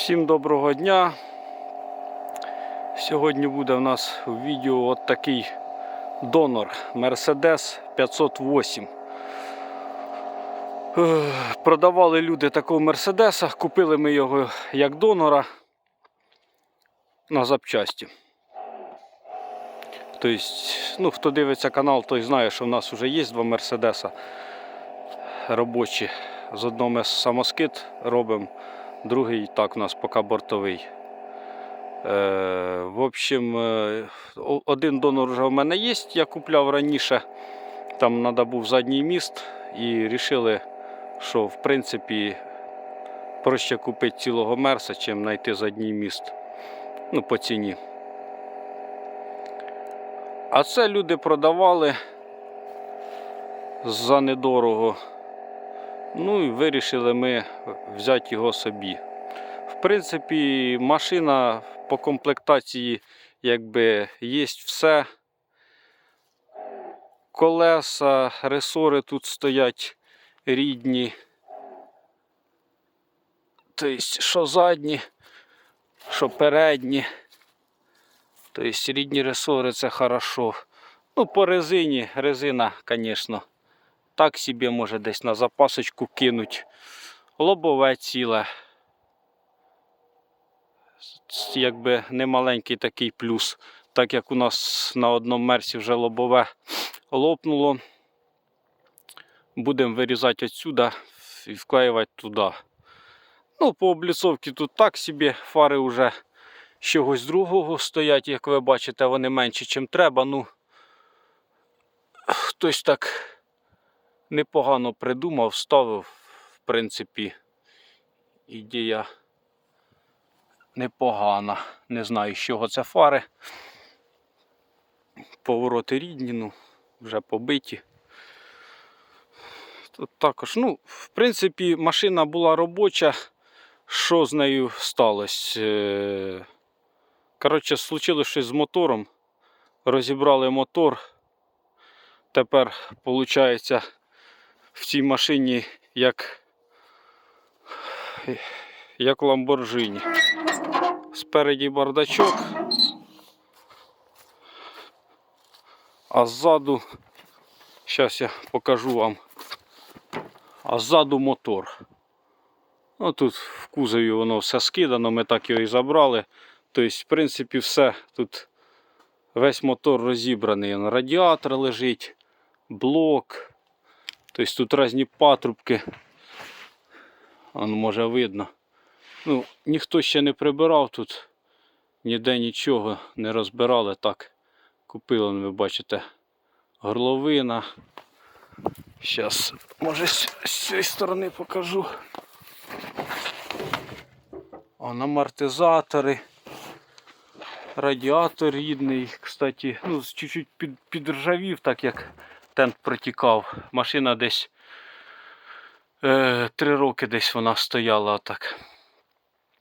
Всім доброго дня. Сьогодні буде у нас у відео от такий донор Mercedes 508. Продавали люди такого Мерседеса, купили ми його як донора на запчасті. Тобто, ну, хто дивиться канал, той знає, що в нас вже є два Мерседеса робочі. З одного ми самоскид робимо, другий так у нас поки бортовий. Е, в общем, е, один донор вже в мене є, я купляв раніше. Там треба був задній міст і вирішили, що в принципі проще купити цілого мерса, чим знайти задній міст. Ну, по ціні. А це люди продавали за недорого. Ну і вирішили ми взяти його собі. В принципі, машина по комплектації якби є все. Колеса, ресори тут стоять рідні. Тобто, що задні, що передні. Тобто рідні ресори це хорошо. Ну, по резині, резина, звісно, так собі може десь на запасочку кинуть. Лобове ціле. Якби не маленький такий плюс. Так як у нас на одному мерсі вже лобове лопнуло. Будемо вирізати відсюди і вклеювати туди. Ну, по обліцовці тут так собі, фари вже чогось другого стоять, як ви бачите, вони менші, ніж треба. Ну, хтось так непогано придумав, ставив, в принципі, ідея непогана. Не знаю, з чого це фари. Повороти рідні, ну, вже побиті. Тут також, ну, в принципі, машина була робоча. Що з нею сталося? Е, Коротше, случилось щось з мотором. Розібрали мотор. Тепер, виходить, в цій машині як, як Ламборджині. Спереді бардачок, а ззаду, зараз я покажу вам, а ззаду мотор. Ну, тут в кузові воно все скидано, ми так його і забрали. Тобто, в принципі, все. Тут весь мотор розібраний. Радіатор лежить, блок. Тобто тут різні патрубки. Воно може видно. Ну, ніхто ще не прибирав тут. Ніде нічого не розбирали. Так, купили, ви бачите, горловина. Зараз, може, з з цієї сторони покажу. Он амортизатори. Радіатор рідний, кстати, ну, чуть-чуть під, підржавів, так як тент протікав. Машина десь е, три роки десь вона стояла так.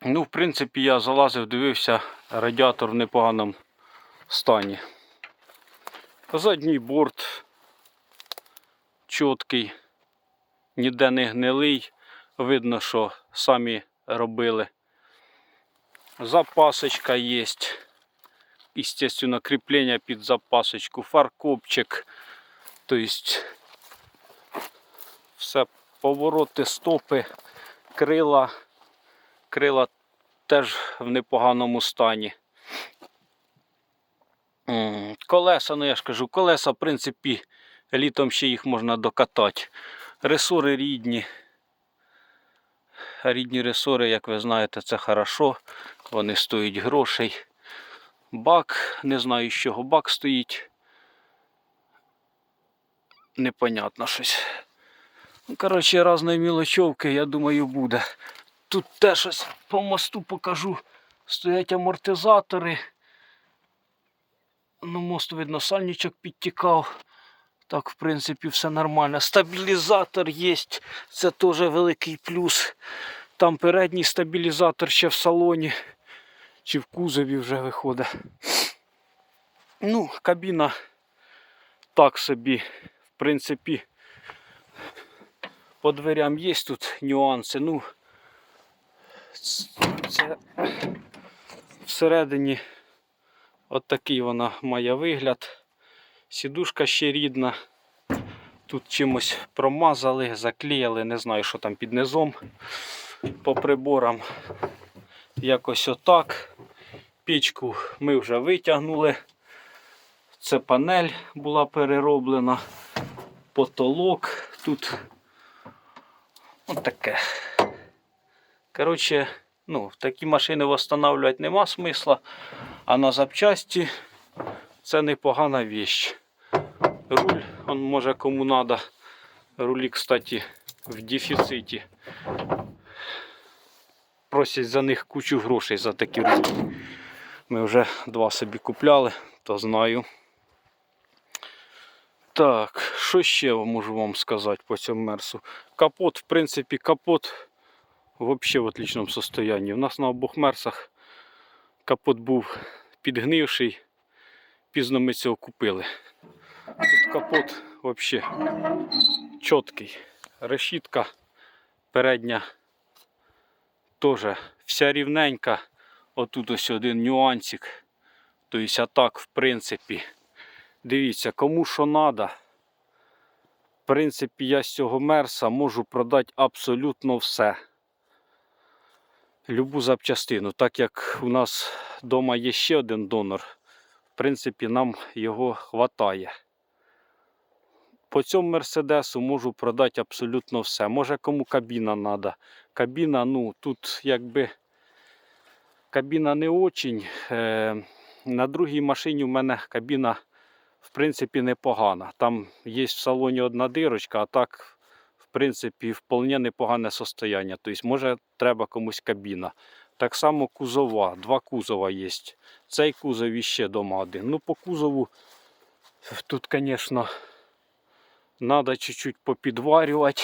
Ну, в принципі, я залазив, дивився, радіатор в непоганому стані. Задній борт чіткий, ніде не гнилий. Видно, що самі робили. Запасочка є. Естественно, кріплення під запасочку, фаркопчик. Тобто все повороти, стопи, крила. Крила теж в непоганому стані. Колеса, ну я ж кажу, колеса, в принципі, літом ще їх можна докатати. Ресори рідні. Рідні ресори, як ви знаєте, це хорошо. Вони стоять грошей. Бак, не знаю з чого бак стоїть. Непонятно щось. Ну, коротше, різної мілочовки, я думаю, буде. Тут теж щось по мосту покажу. Стоять амортизатори. Ну, мост, видно, сальничок підтікав. Так, в принципі, все нормально. Стабілізатор є. Це теж великий плюс. Там передній стабілізатор ще в салоні. Чи в кузові вже виходить. Ну, кабіна так собі, принципі, по дверям є тут нюанси. Ну, Це всередині от такий вона має вигляд. Сідушка ще рідна. Тут чимось промазали, заклеїли, не знаю, що там під низом. По приборам якось отак. Пічку ми вже витягнули. Це панель була перероблена. Потолок тут от таке. Коротше, ну, такі машини встановлювати нема смисла, а на запчасті це непогана віч. Руль, он може кому надо. Рулі, кстати, в дефіциті. Просять за них кучу грошей за такі рулі. Ми вже два собі купляли, то знаю. Так, що ще можу вам сказати по цьому мерсу? Капот, в принципі, капот взагалі в отличному состоянии. У нас на обох мерсах капот був підгнивший. Пізно ми цього купили. Тут капот взагалі чіткий. Решітка передня теж вся рівненька. Отут ось один нюансик. Тобто, а так, в принципі, дивіться, кому що треба. В принципі, я з цього мерса можу продати абсолютно все. Любу запчастину. Так як у нас вдома є ще один донор, в принципі, нам його вистачає. По цьому мерседесу можу продати абсолютно все. Може кому кабіна треба. Кабіна, ну, тут якби кабіна не очень. Е, на другій машині у мене кабіна в принципі непогана. Там є в салоні одна дирочка, а так, в принципі, вполне непогане состояння. Тобто, може, треба комусь кабіна. Так само кузова, два кузова є. Цей кузов і ще дома один. Ну, по кузову тут, звісно, треба чуть-чуть попідварювати.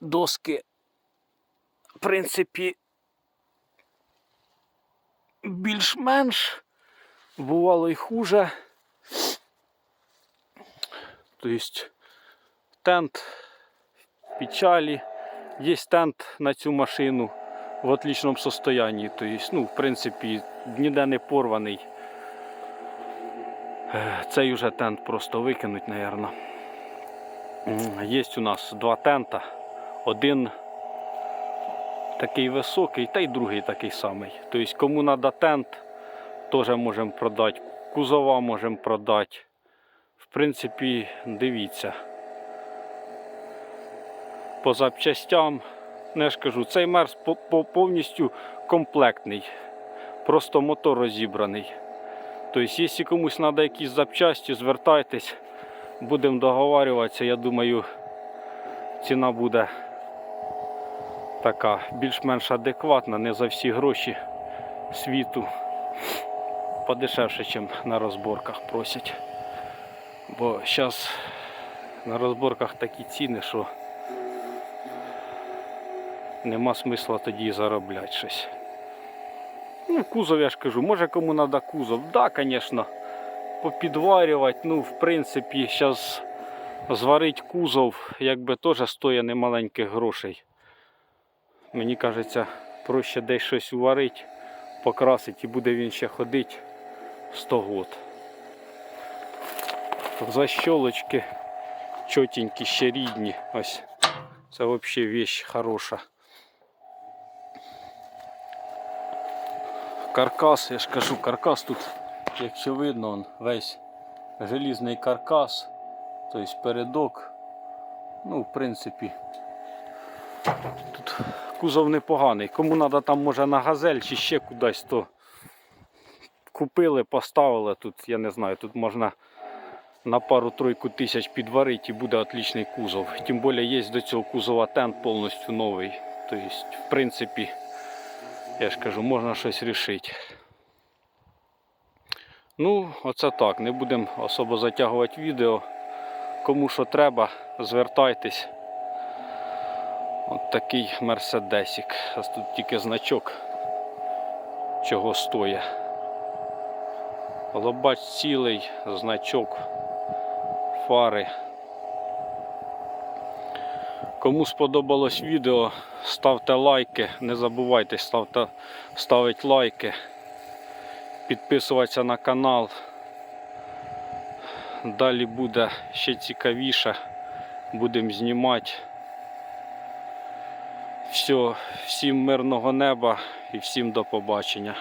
Доски, в принципі, більш-менш. Бувало і хуже. Тобто тент в печалі. Є тент на цю машину в отличному состоянии. Тобто, ну, в принципі, ніде не порваний. Е, Цей уже тент просто викинуть, мабуть. Є у нас два тента. Один такий високий, та й другий такий самий. Тобто, кому треба тент, теж можемо продати. Кузова можемо продати. Принципі, дивіться. По запчастям, не ж кажу, цей по- повністю комплектний. Просто мотор розібраний. Тобто, якщо комусь треба якісь запчасті, звертайтесь, будемо договарюватися. Я думаю, ціна буде така більш-менш адекватна, не за всі гроші світу. Подешевше, ніж на розборках просять. Бо зараз на розборках такі ціни, що нема смисла тоді заробляти щось. Ну, кузов я ж кажу, може кому треба кузов. Так, да, звісно, попідварювати. Ну, в принципі, зараз зварити кузов, якби теж стоїть немаленьких грошей. Мені кажеться, проще десь щось уварити, покрасити і буде він ще ходити 100 год. Защолочки чотенькі, ще рідні. Ось. Це взагалі вещь хороша. Каркас, я ж кажу, каркас тут, якщо видно, он весь желізний каркас, тобто передок. Ну, в принципі, тут кузов непоганий. Кому треба там може на газель чи ще кудись, то купили, поставили тут, я не знаю, тут можна на пару-тройку тисяч підварити і буде отличний кузов. Тим більше є до цього кузова тент повністю новий. Тобто, в принципі, я ж кажу, можна щось рішити. Ну, оце так. Не будемо особо затягувати відео. Кому що треба, звертайтесь. От такий мерседесик. Ось тут тільки значок чого стоїть. Лобач цілий, значок, фари. Кому сподобалось відео, ставте лайки. Не забувайте ставте, ставити лайки, підписуватися на канал. Далі буде ще цікавіше. Будемо знімати. Все, всім мирного неба і всім до побачення.